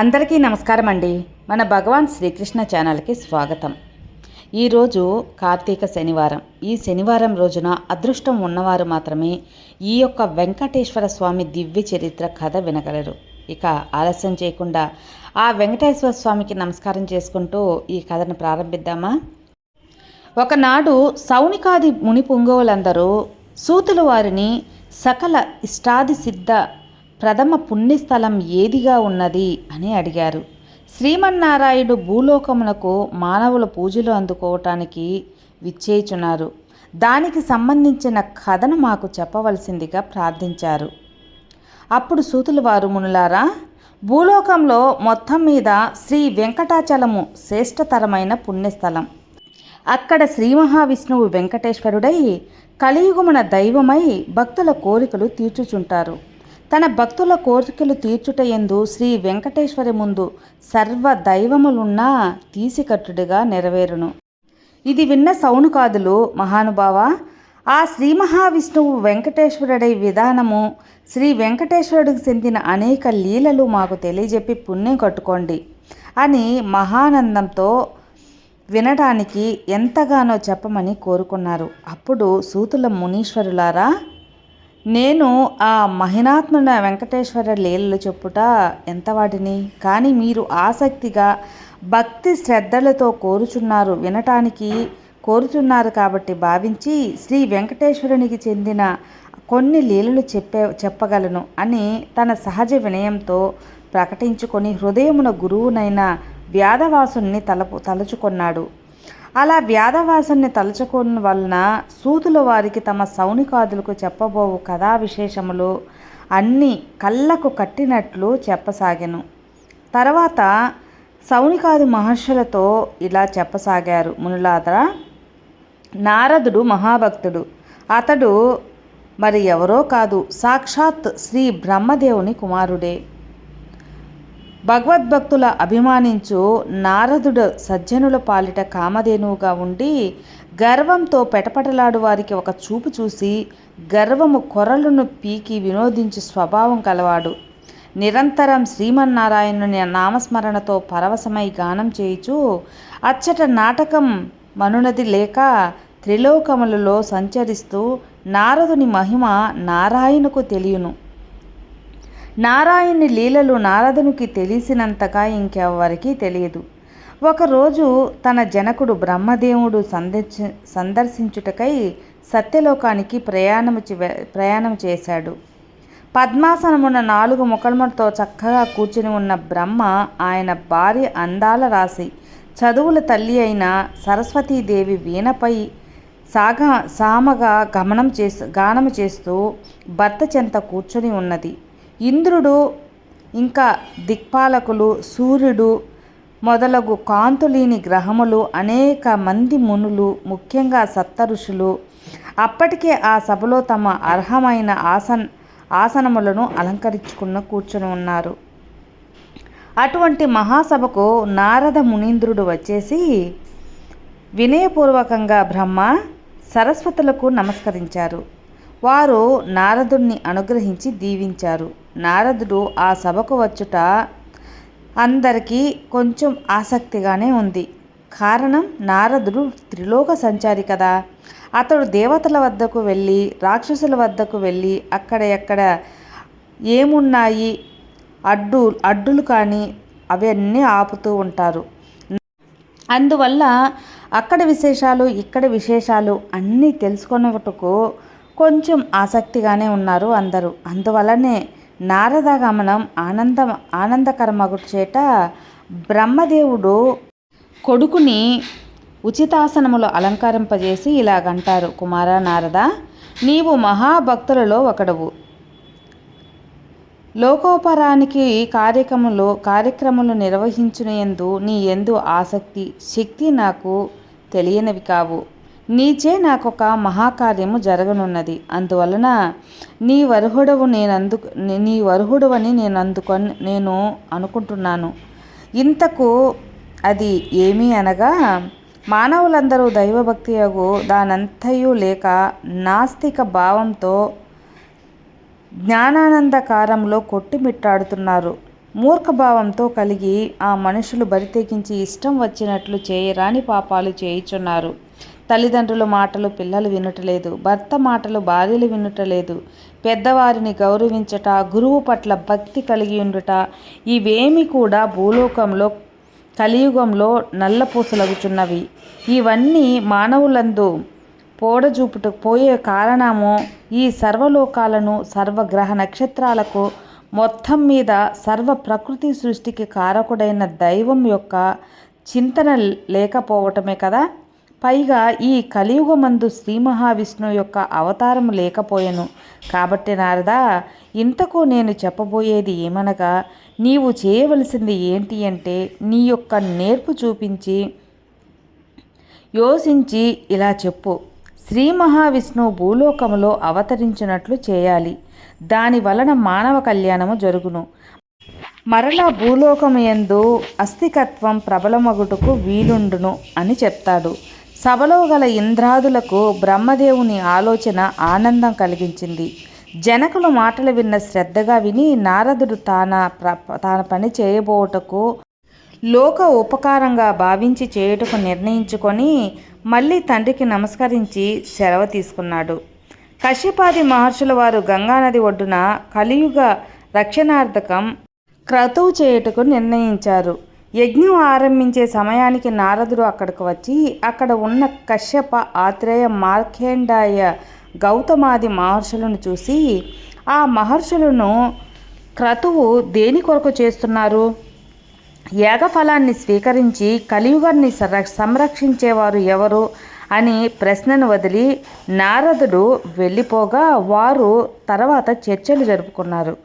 అందరికీ నమస్కారం అండి మన భగవాన్ శ్రీకృష్ణ ఛానల్కి స్వాగతం. ఈరోజు కార్తీక శనివారం. ఈ శనివారం రోజున అదృష్టం ఉన్నవారు మాత్రమే ఈ యొక్క వెంకటేశ్వర స్వామి దివ్య చరిత్ర కథ వినగలరు. ఇక ఆలస్యం చేయకుండా ఆ వెంకటేశ్వర స్వామికి నమస్కారం చేసుకుంటూ ఈ కథను ప్రారంభిద్దామా? ఒకనాడు సౌనికాది ముని పుంగవులందరూ సూతుల వారిని సకల ఇష్టాది సిద్ధ ప్రథమ పుణ్యస్థలం ఏదిగా ఉన్నది అని అడిగారు. శ్రీమన్నారాయణుడు భూలోకమునకు మానవుల పూజలు అందుకోవటానికి విచ్చేచున్నారు. దానికి సంబంధించిన కథను మాకు చెప్పవలసిందిగా ప్రార్థించారు. అప్పుడు సూతుల వారు మునులారా భూలోకంలో మొత్తం మీద శ్రీ వెంకటాచలము శ్రేష్టతరమైన పుణ్యస్థలం. అక్కడ శ్రీ మహావిష్ణువు వెంకటేశ్వరుడై కలియుగమున దైవమై భక్తుల కోరికలు తీర్చుచుంటారు. తన భక్తుల కోరికలు తీర్చుట ఎందు శ్రీ వెంకటేశ్వరి ముందు సర్వ దైవములున్నా తీసికట్టుడిగా నెరవేరును. ఇది విన్న సౌనుకాదులు మహానుభావ ఆ శ్రీ మహావిష్ణువు వెంకటేశ్వరుడై విధానము శ్రీ వెంకటేశ్వరుడికి చెందిన అనేక లీలలు మాకు తెలియజెప్పి పుణ్యం కట్టుకోండి అని మహానందంతో వినడానికి ఎంతగానో చెప్పమని కోరుకున్నారు. అప్పుడు సూతుల మునీశ్వరులారా నేను ఆ మహినాత్మున వెంకటేశ్వర లీలలు చెప్పుట ఎంత వాటిని? కానీ మీరు ఆసక్తిగా భక్తి శ్రద్ధలతో కోరుచున్నారు వినటానికి కోరుచున్నారు కాబట్టి భావించి శ్రీ వెంకటేశ్వరునికి చెందిన కొన్ని లీలలు చెప్పే చెప్పగలను అని తన సహజ వినయంతో ప్రకటించుకొని హృదయమున గురువునైన వ్యాధవాసుని తలపు తలుచుకున్నాడు. అలా వ్యాధవాసుని తలుచుకున్న వలన సూదుల వారికి తమ సౌనికాదులకు చెప్పబోవు కథా విశేషములు అన్నీ కళ్ళకు కట్టినట్లు చెప్పసాగాను. తర్వాత సౌనికాది మహర్షులతో ఇలా చెప్పసాగారు. మునులాదర నారదుడు మహాభక్తుడు. అతడు మరి ఎవరో కాదు సాక్షాత్ శ్రీ బ్రహ్మదేవుని కుమారుడే. భగవద్భక్తుల అభిమానించు నారదుడు సజ్జనుల పాలిట కామధేనువుగా ఉండి గర్వంతో పెటపటలాడు వారికి ఒక చూపు చూసి గర్వము కొరలను పీకి వినోదించు స్వభావం కలవాడు. నిరంతరం శ్రీమన్నారాయణుని నామస్మరణతో పరవశమై గానం చేయుచు అచ్చట నాటకం మనునది లేక త్రిలోకములలో సంచరిస్తూ నారదుని మహిమ నారాయణకు తెలియను. నారాయణి లీలలు నారదునికి తెలిసినంతగా ఇంకెవ్వరికీ తెలియదు. ఒకరోజు తన జనకుడు బ్రహ్మదేవుడు సందర్శ సందర్శించుటకై సత్యలోకానికి ప్రయాణము ప్రయాణం చేశాడు. పద్మాసనమున్న నాలుగు ముఖములతో చక్కగా కూర్చుని ఉన్న బ్రహ్మ ఆయన భార్య అందాల రాశి. చదువుల తల్లి అయిన సరస్వతీదేవి వీణపై సాగ సామగా గమనం చేస్తూ గానము చేస్తూ భర్త చెంత కూర్చొని ఉన్నది. ఇంద్రుడు ఇంకా దిక్పాలకులు సూర్యుడు మొదలగు కాంతులేని గ్రహములు అనేక మంది మునులు ముఖ్యంగా సప్త ఋషులు అప్పటికే ఆ సభలో తమ అర్హమైన ఆసన్ ఆసనములను అలంకరించుకున్న కూర్చొని ఉన్నారు. అటువంటి మహాసభకు నారద మునీంద్రుడు వచ్చేసి వినయపూర్వకంగా బ్రహ్మ సరస్వతులకు నమస్కరించారు. వారు నారదుణ్ణి అనుగ్రహించి దీవించారు. నారదుడు ఆ సభకు వచ్చుట అందరికీ కొంచెం ఆసక్తిగానే ఉంది. కారణం నారదుడు త్రిలోక సంచారి కదా. అతడు దేవతల వద్దకు వెళ్ళి రాక్షసుల వద్దకు వెళ్ళి అక్కడ ఎక్కడ ఏమున్నాయి అడ్డు అడ్డులు కానీ అవన్నీ ఆపుతూ ఉంటారు. అందువల్ల అక్కడ విశేషాలు ఇక్కడ విశేషాలు అన్నీ తెలుసుకున్నట్టుకు కొంచెం ఆసక్తిగానే ఉన్నారు అందరూ. అందువలనే నారద గమనం ఆనంద ఆనందకరమగు చేట బ్రహ్మదేవుడు కొడుకుని ఉచితాసనములు అలంకరింపజేసి ఇలాగంటారు కుమార నారద! నీవు మహాభక్తులలో ఒకడవు. లోకోపరానికి కార్యక్రమలు కార్యక్రమాలు నిర్వహించునేందు నీ ఎందు ఆసక్తి శక్తి నాకు తెలియనివి కావు. నీచే నాకొక మహాకార్యము జరగనున్నది. అందువలన నీ వరుహుడవు నేను అందు నీ వరుహుడవని నేను అందుకొని నేను అనుకుంటున్నాను. ఇంతకు అది ఏమీ అనగా మానవులందరూ దైవభక్తి యగు దానంతయు లేక నాస్తిక భావంతో జ్ఞానానందకారంలో కొట్టుమిట్టాడుతున్నారు. మూర్ఖభావంతో కలిగి ఆ మనుషులు బరితెగించి ఇష్టం వచ్చినట్లు చేయరాని పాపాలు చేయుచున్నారు. తల్లిదండ్రుల మాటలు పిల్లలు వినటలేదు భర్త మాటలు భార్యలు వినుటలేదు. పెద్దవారిని గౌరవించట గురువు పట్ల భక్తి కలిగి ఉండుట ఇవేమి కూడా భూలోకంలో కలియుగంలో నల్లపూసలగుచున్నవి. ఇవన్నీ మానవులందు పోడజూపుట పోయే కారణము ఈ సర్వలోకాలను సర్వగ్రహ నక్షత్రాలకు మొత్తం మీద సర్వ ప్రకృతి సృష్టికి కారకుడైన దైవం యొక్క చింతన లేకపోవటమే కదా? పైగా ఈ కలియుగమందు శ్రీ మహావిష్ణువు యొక్క అవతారం లేకపోయెను. కాబట్టి నారదా ఇంతకు నేను చెప్పబోయేది ఏమనగా నీవు చేయవలసింది ఏంటి అంటే నీ యొక్క నేర్పు చూపించి యోసించి ఇలా చెప్పు. శ్రీ మహావిష్ణువు భూలోకములో అవతరించినట్లు చేయాలి. దాని వలన మానవ కళ్యాణము జరుగును. మరలా భూలోకము ఎందు అస్థికత్వం ప్రబలమగుటకు వీలుండును అని చెప్తాడు. సభలో గల ఇంద్రాదులకు బ్రహ్మదేవుని ఆలోచన ఆనందం కలిగించింది. జనకుల మాటలు విన్న శ్రద్ధగా విని నారదుడు తాన ప్ర తాన పని చేయబోటకు లోక ఉపకారంగా భావించి చేయుటకు నిర్ణయించుకొని మళ్ళీ తండ్రికి నమస్కరించి సెలవు తీసుకున్నాడు. కశ్యపాది మహర్షుల వారు గంగానది ఒడ్డున కలియుగ రక్షణార్థకం క్రతువు చేయుటకు నిర్ణయించారు. యజ్ఞం ఆరంభించే సమయానికి నారదుడు అక్కడికి వచ్చి అక్కడ ఉన్న కశ్యప ఆత్రేయ మార్కేండాయ గౌతమాది మహర్షులను చూసి ఆ మహర్షులను క్రతువు దేని కొరకు చేస్తున్నారు? యాగఫలాన్ని స్వీకరించి కలియుగాన్ని సంరక్షించేవారు ఎవరు? అని ప్రశ్నను వదిలి నారదుడు వెళ్ళిపోగా వారు తర్వాత చర్చలు జరుపుకున్నారు.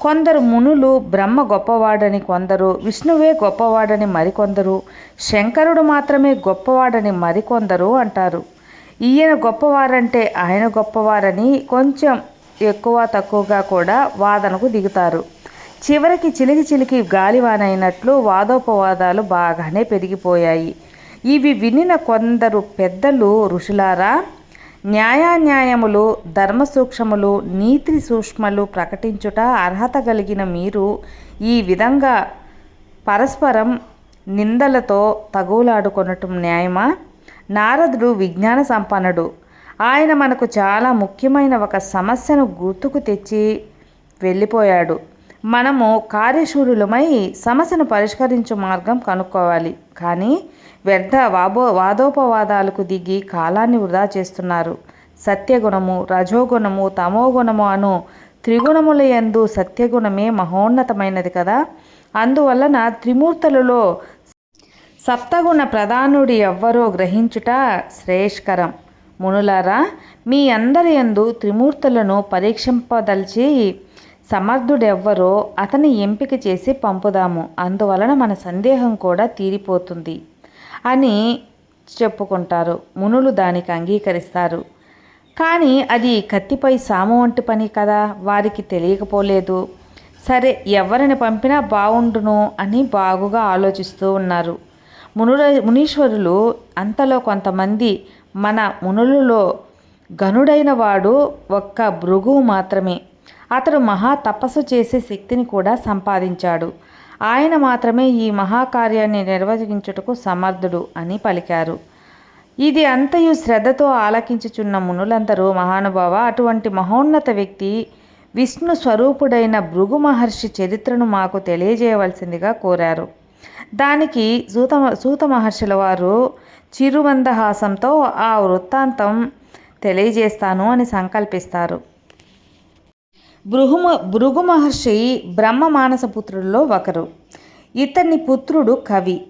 కొందరు మునులు బ్రహ్మ గొప్పవాడని కొందరు విష్ణువే గొప్పవాడని మరికొందరు శంకరుడు మాత్రమే గొప్పవాడని మరికొందరు అంటారు. ఈయన గొప్పవారంటే ఆయన గొప్పవారని కొంచెం ఎక్కువ తక్కువగా కూడా వాదనకు దిగుతారు. చివరికి చిలికి చిలికి గాలివానైనట్లు వాదోపవాదాలు బాగానే పెరిగిపోయాయి. ఇవి వినిన కొందరు పెద్దలు ఋషులారా న్యాయాన్యాయములు ధర్మ సూక్ష్మములు నీతి సూక్ష్మలు ప్రకటించుట అర్హత కలిగిన మీరు ఈ విధంగా పరస్పరం నిందలతో తగులాడుకొనటం న్యాయమా? నారదుడు విజ్ఞాన సంపన్నుడు. ఆయన మనకు చాలా ముఖ్యమైన ఒక సమస్యను గుర్తుకు తెచ్చి వెళ్ళిపోయాడు. మనము కార్యశూరులమై సమస్యను పరిష్కరించే మార్గం కనుక్కోవాలి. కానీ వ్యర్థ వాబో వాదోపవాదాలకు దిగి కాలాన్ని వృధా చేస్తున్నారు. సత్యగుణము రజోగుణము తమోగుణము అను త్రిగుణముల యందు సత్యగుణమే మహోన్నతమైనది కదా. అందువలన త్రిమూర్తులలో సప్తగుణ ప్రధానుడి ఎవ్వరో గ్రహించుట శ్రేయస్కరం. మునులారా మీ అందరి యందు త్రిమూర్తులను పరీక్షింపదలిచి సమర్థుడెవ్వరో అతని ఎంపిక చేసి పంపుదాము. అందువలన మన సందేహం కూడా తీరిపోతుంది అని చెప్పుకుంటారు. మునులు దానికి అంగీకరిస్తారు. కానీ అది కత్తిపై సాము వంటి పని కదా? వారికి తెలియకపోలేదు. సరే ఎవరిని పంపినా బాగుండును అని బాగుగా ఆలోచిస్తూ ఉన్నారు. మునుల మునీశ్వరులు అంతలో కొంతమంది మన మునులలో గనుడైన వాడు ఒక్క భృగువు మాత్రమే. అతడు మహా తపస్సు చేసే శక్తిని కూడా సంపాదించాడు. ఆయన మాత్రమే ఈ మహాకార్యాన్ని నిర్వహించుటకు సమర్థుడు అని పలికారు. ఇది అంతయు శ్రద్ధతో ఆలకించుచున్న మునులందరూ మహానుభావ అటువంటి మహోన్నత వ్యక్తి విష్ణు స్వరూపుడైన భృగు మహర్షి చరిత్రను మాకు తెలియజేయవలసిందిగా కోరారు. దానికి సూత సూత మహర్షుల వారు చిరుమందహాసంతో ఆ వృత్తాంతం తెలియజేస్తాను అని సంకల్పిస్తారు. భృగుమ భృగు మహర్షి బ్రహ్మ మానస పుత్రుల్లో ఒకరు. ఇతని పుత్రుడు కవి.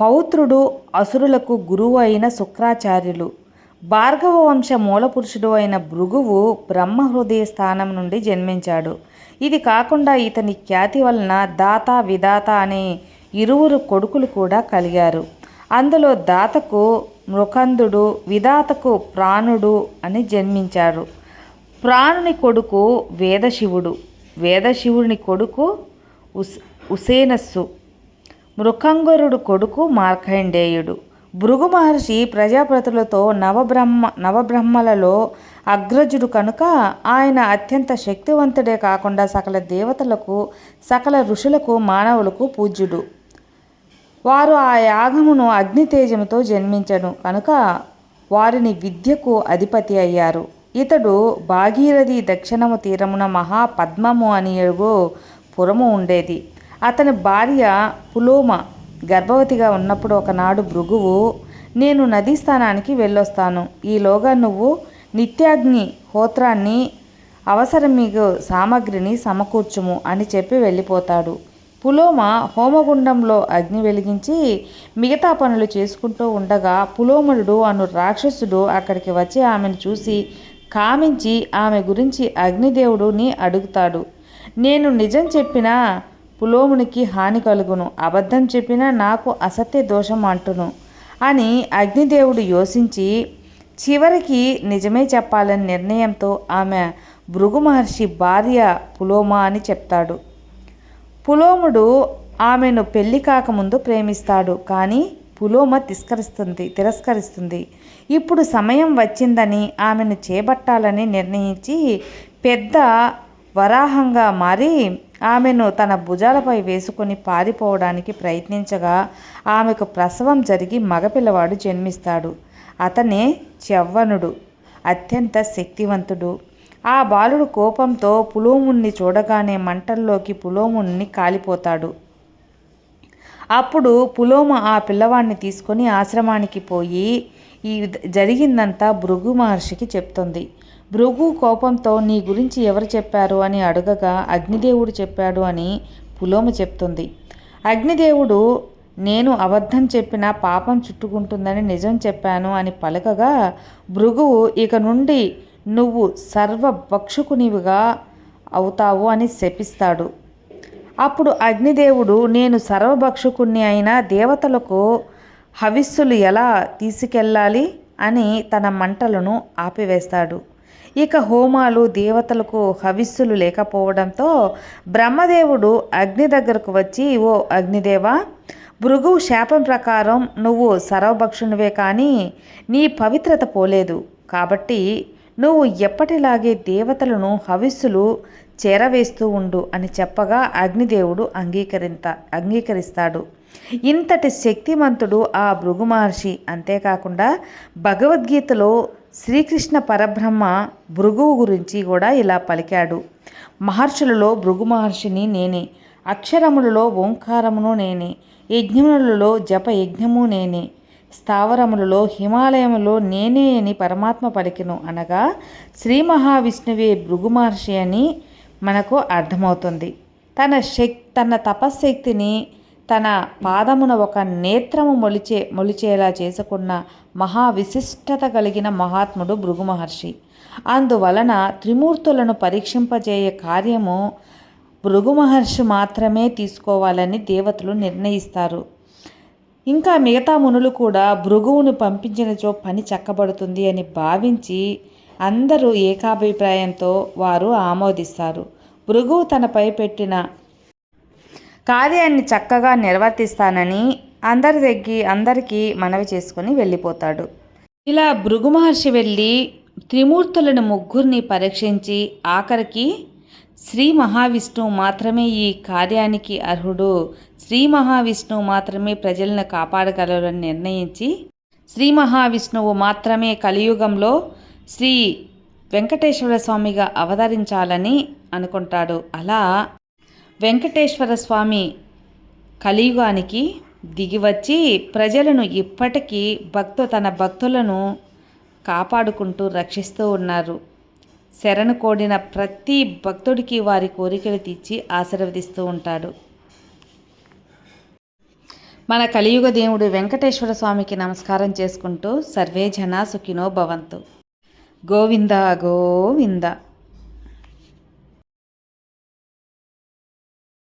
పౌత్రుడు అసురులకు గురువు అయిన శుక్రాచార్యులు. భార్గవ వంశ మూలపురుషుడు అయిన భృగువు బ్రహ్మ హృదయ స్థానం నుండి జన్మించాడు. ఇది కాకుండా ఇతని ఖ్యాతి వలన దాత విదాత అనే ఇరువురు కొడుకులు కూడా కలిగారు. అందులో దాతకు మృకందుడు విదాతకు ప్రాణుడు అని జన్మించారు. ప్రాణుని కొడుకు వేదశివుడు. వేదశివుని కొడుకు ఉస్ ఉసేనస్సు. మృకంగరుడు కొడుకు మార్కండేయుడు. భృగు మహర్షి ప్రజాపతులతో నవబ్రహ్మ నవబ్రహ్మలలో అగ్రజుడు కనుక ఆయన అత్యంత శక్తివంతుడే కాకుండా సకల దేవతలకు సకల ఋషులకు మానవులకు పూజ్యుడు. వారు ఆ యాగమును అగ్నితేజముతో జన్మించను. కనుక వారిని విద్యకు అధిపతి అయ్యారు. ఇతడు భాగీరథి దక్షిణము తీరమున మహాపద్మము అని ఎరుగు పురము ఉండేది. అతని భార్య పులోమ గర్భవతిగా ఉన్నప్పుడు ఒకనాడు భృగువు నేను నదీ స్థానానికి వెళ్ళొస్తాను. ఈలోగా నువ్వు నిత్యాగ్ని హోత్రాన్ని అవసరం మీకు సామగ్రిని సమకూర్చుము అని చెప్పి వెళ్ళిపోతాడు. పులోమ హోమగుండంలో అగ్ని వెలిగించి మిగతా పనులు చేసుకుంటూ ఉండగా పులోముడు అను రాక్షసుడు అక్కడికి వచ్చి ఆమెను చూసి కామించి ఆమె గురించి అగ్నిదేవుడుని అడుగుతాడు. నేను నిజం చెప్పినా పులోమునికి హాని కలుగును. అబద్ధం చెప్పినా నాకు అసత్య దోషం అంటును అని అగ్నిదేవుడు యోచించి చివరికి నిజమే చెప్పాలని నిర్ణయంతో ఆమె భృగు మహర్షి భార్య పులోమ అని చెప్తాడు. పులోముడు ఆమెను పెళ్ళి కాకముందు ప్రేమిస్తాడు కానీ పులోమ తిస్కరిస్తుంది తిరస్కరిస్తుంది. ఇప్పుడు సమయం వచ్చిందని ఆమెను చేపట్టాలని నిర్ణయించి పెద్ద వరాహంగా మారి ఆమెను తన భుజాలపై వేసుకొని పారిపోవడానికి ప్రయత్నించగా ఆమెకు ప్రసవం జరిగి మగపిల్లవాడు జన్మిస్తాడు. అతనే చెవ్వనుడు అత్యంత శక్తివంతుడు. ఆ బాలుడు కోపంతో పులోముణ్ణి చూడగానే మంటల్లోకి పులోముణ్ణి కాలిపోతాడు. అప్పుడు పులోమ ఆ పిల్లవాడిని తీసుకొని ఆశ్రమానికి పోయి ఈ జరిగిందంతా భృగు మహర్షికి చెప్తుంది. భృగు కోపంతో నీ గురించి ఎవరు చెప్పారు? అని అడగగా అగ్నిదేవుడు చెప్పాడు అని పులోమ చెప్తుంది. అగ్నిదేవుడు నేను అబద్ధం చెప్పిన పాపం చుట్టుకుంటుందని నిజం చెప్పాను అని పలకగా భృగువు ఇక నుండి నువ్వు సర్వభక్షకునివిగా అవుతావు అని శపిస్తాడు. అప్పుడు అగ్నిదేవుడు నేను సర్వభక్షకుణ్ణి అయిన దేవతలకు హవిస్సులు ఎలా తీసుకెళ్ళాలి అని తన మంటలను ఆపివేస్తాడు. ఇక హోమాలు దేవతలకు హవిస్సులు లేకపోవడంతో బ్రహ్మదేవుడు అగ్ని దగ్గరకు వచ్చి ఓ అగ్నిదేవా భృగు శాపం ప్రకారం నువ్వు సర్వభక్షునివే కానీ నీ పవిత్రత పోలేదు. కాబట్టి నువ్వు ఎప్పటిలాగే దేవతలను హవిస్సులు చేరవేస్తూ ఉండు అని చెప్పగా అగ్నిదేవుడు అంగీకరింత అంగీకరిస్తాడు. ఇంతటి శక్తిమంతుడు ఆ భృగు మహర్షి అంతేకాకుండా భగవద్గీతలో శ్రీకృష్ణ పరబ్రహ్మ భృగువు గురించి కూడా ఇలా పలికాడు. మహర్షులలో భృగు మహర్షిని నేనే అక్షరములలో ఓంకారమును నేనే యజ్ఞములలో జప యజ్ఞము నేనే స్థావరములలో హిమాలయములో నేనే అని పరమాత్మ పలికిను అనగా శ్రీ మహావిష్ణువే భృగు మహర్షి అని మనకు అర్థమవుతుంది. తన శక్ తన తపశ్శక్తిని తన పాదమున ఒక నేత్రము మొలిచే మొలిచేలా చేసుకున్న మహా విశిష్టత కలిగిన మహాత్ముడు భృగు మహర్షి అందువలన త్రిమూర్తులను పరీక్షింపజేయ కార్యము భృగు మహర్షి మాత్రమే తీసుకోవాలని దేవతలు నిర్ణయిస్తారు. ఇంకా మిగతా మునులు కూడా భృగువును పంపించినచో పని చక్కబడుతుంది అని భావించి అందరూ ఏకాభిప్రాయంతో వారు ఆమోదిస్తారు. భృగువు తనపై పెట్టిన కార్యాన్ని చక్కగా నిర్వర్తిస్తానని అందరి దగ్గి అందరికీ మనవి చేసుకుని వెళ్ళిపోతాడు. ఇలా భృగు మహర్షి వెళ్ళి త్రిమూర్తులను ముగ్గురిని పరీక్షించి ఆఖరికి శ్రీ మహావిష్ణువు మాత్రమే ఈ కార్యానికి అర్హుడు. శ్రీ మహావిష్ణువు మాత్రమే ప్రజలను కాపాడగలరని నిర్ణయించి శ్రీ మహావిష్ణువు మాత్రమే కలియుగంలో శ్రీ వెంకటేశ్వర స్వామిగా అవతరించాలని అనుకుంటాడు. అలా వెంకటేశ్వర స్వామి కలియుగానికి దిగివచ్చి ప్రజలను ఇప్పటికీ భక్తు తన భక్తులను కాపాడుకుంటూ రక్షిస్తూ ఉన్నారు. శరణు కోడిన ప్రతి భక్తుడికి వారి కోరికలు తీర్చి ఆశీర్వదిస్తూ ఉంటాడు. మన కలియుగ దేవుడు వెంకటేశ్వర స్వామికి నమస్కారం చేసుకుంటూ సర్వే జనా సుఖినో భవంతు. గోవింద గోవింద.